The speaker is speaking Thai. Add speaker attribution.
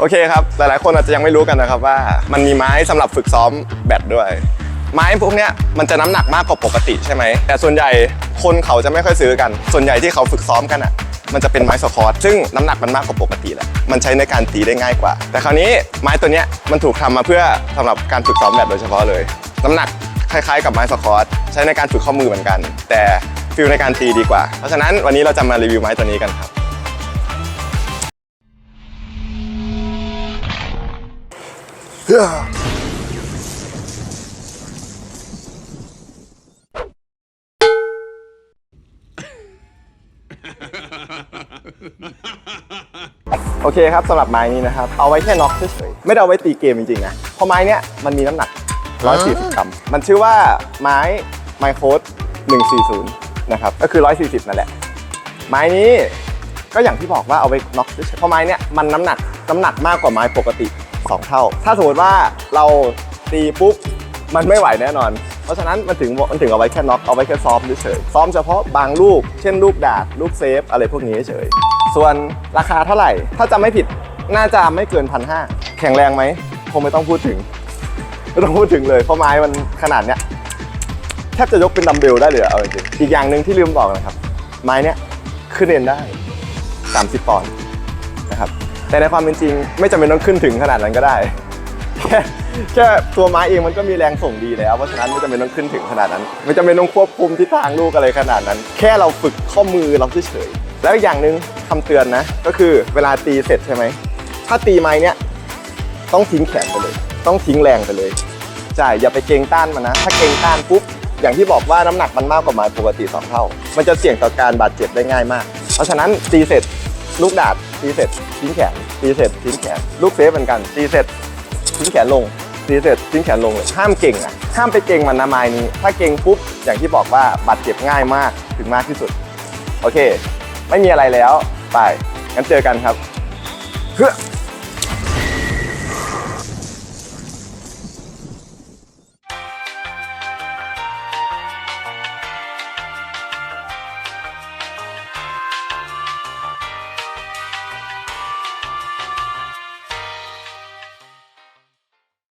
Speaker 1: โอเคครับ หลายๆ คนอาจจะยังไม่รู้กันนะครับว่ามันมีไม้สำหรับฝึกซ้อมแบดด้วย ไม้พวกนี้มันจะน้ำหนักมากกว่าปกติใช่ไหม แต่ส่วนใหญ่คนเขาจะไม่ค่อยซื้อกัน ส่วนใหญ่ที่เขาฝึกซ้อมกันอะมันจะเป็นไม้สควอตซึ่งน้ำหนักมันมากกว่าปกติแหละ มันใช้ในการตีได้ง่ายกว่า แต่คราวนี้ไม้ตัวนี้มันถูกทำมาเพื่อสำหรับการฝึกซ้อมแบดโดยเฉพาะเลย น้ำหนักคล้ายๆกับไม้สควอตใช้ในการฝึกข้อมือเหมือนกัน แต่ฟิลในการตีดีกว่า เพราะฉะนั้นวันนี้เราจะมารีวิวไม้ตัวนี้กันครับ โอเคครับสำหรับไม้นี้นะครับ เอาไว้แค่น็อกเฉยๆไม่ได้เอาไว้ตีเกมจริงๆนะเพราะไม้เนี้ยมันมีน้ำหนัก 140 กรัม มันชื่อว่าไม้ไมโคร140 นะครับ ก็คือ 140 นั่นแหละ ไม้นี้ก็อย่างที่บอกว่าเอาไว้น็อกเฉยๆเพราะไม้เนี้ยมันน้ำหนักน้ำหนักมากกว่าไม้ปกติ 2 เท่า ถ้าสมมติว่าเราตีปุ๊บมันไม่ไหวแน่นอน เพราะฉะนั้นมันถึงมันถึงเอาไว้แค่น็อกเอาไว้แค่ซ้อมเฉยๆซ้อมเฉพาะบางลูก เช่นลูกดาดลูกเซฟอะไรพวกนี้เฉยๆส่วนราคาเท่าไหร่ ถ้าจำไม่ผิดน่าจะไม่เกินพันห้าแข็งแรงไหมคงไม่ต้องพูดถึง ไม่ต้องพูดถึงเลย เพราะไม้มันขนาดเนี้ยแทบจะยกเป็นดัมเบลได้เลยอะเอาจริงอีกอย่างหนึ่งที่ลืมบอกนะครับ ไม้เนี้ยขึ้นเองได้ 30ปอนด์นะครับ แต่ในความเป็นจริง ไม่จำเป็นต้องขึ้นถึงขนาดนั้นก็ได้ แค่แค่ตัวไม้เองมันก็มีแรงส่งดีแล้วเพราะฉะนั้นไม่จำเป็นต้องขึ้นถึงขนาดนั้น ไม่จำเป็นต้องควบคุมทิศทางลูกอะไรขนาดนั้น แค่เราฝึกข้อมือเราเฉยๆแล้วอีกอย่างหนึ่งคำเตือนนะ ก็คือเวลาตีเสร็จใช่ไหมถ้าตีไม้เนี้ยต้องทิ้งแขนไปเลย ต้องทิ้งแรงไปเลยใช่อย่าไปเกรงต้านมันนะ ถ้าเกรงต้านปุ๊บอย่างที่บอกว่าน้ำหนักมันมากกว่าไม้ปกติ 2 เท่า มันจะเสี่ยงต่อการบาดเจ็บได้ง่ายมาก เพราะฉะนั้นตีเสร็จ ลูกดาดตีเสร็จทิ้งแขนตีเสร็จทิ้งแขน ลูกเซฟเหมือนกันตีเสร็จทิ้งแขนลงตีเสร็จทิ้งแขนลงเลยห้ามเก่งอะห้ามไปเก่งมันนะไม้นี้ ถ้าเก่งปุ๊บอย่างที่บอกว่าบาดเจ็บง่ายมากถึงมากที่สุด โอเค ไม่มีอะไรแล้วไปงั้นเจอกันครับเฮ้อ